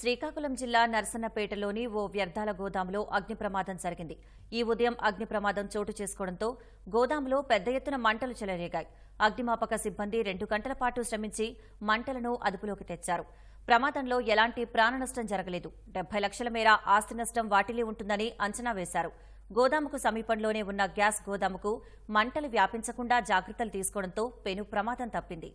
శ్రీకాకుళం జిల్లా నర్సన్నపేటలోని ఓ వ్యర్థాల గోదాములో అగ్ని ప్రమాదం జరిగింది. ఈ ఉదయం అగ్ని ప్రమాదం చోటు చేసుకోవడంతో గోదాములో పెద్ద ఎత్తున మంటలు చెలరేగాయి. అగ్నిమాపక సిబ్బంది రెండు గంటల పాటు శ్రమించి మంటలను అదుపులోకి తెచ్చారు. ప్రమాదంలో ఎలాంటి ప్రాణ నష్టం జరగలేదు. డెబ్బై లక్షల మేర ఆస్తి నష్టం వాటిల్లీ ఉంటుందని అంచనా వేశారు. గోదాముకు సమీపంలోనే ఉన్న గ్యాస్ గోదాముకు మంటలు వ్యాపించకుండా జాగ్రత్తలు తీసుకోవడంతో పెను ప్రమాదం తప్పింది.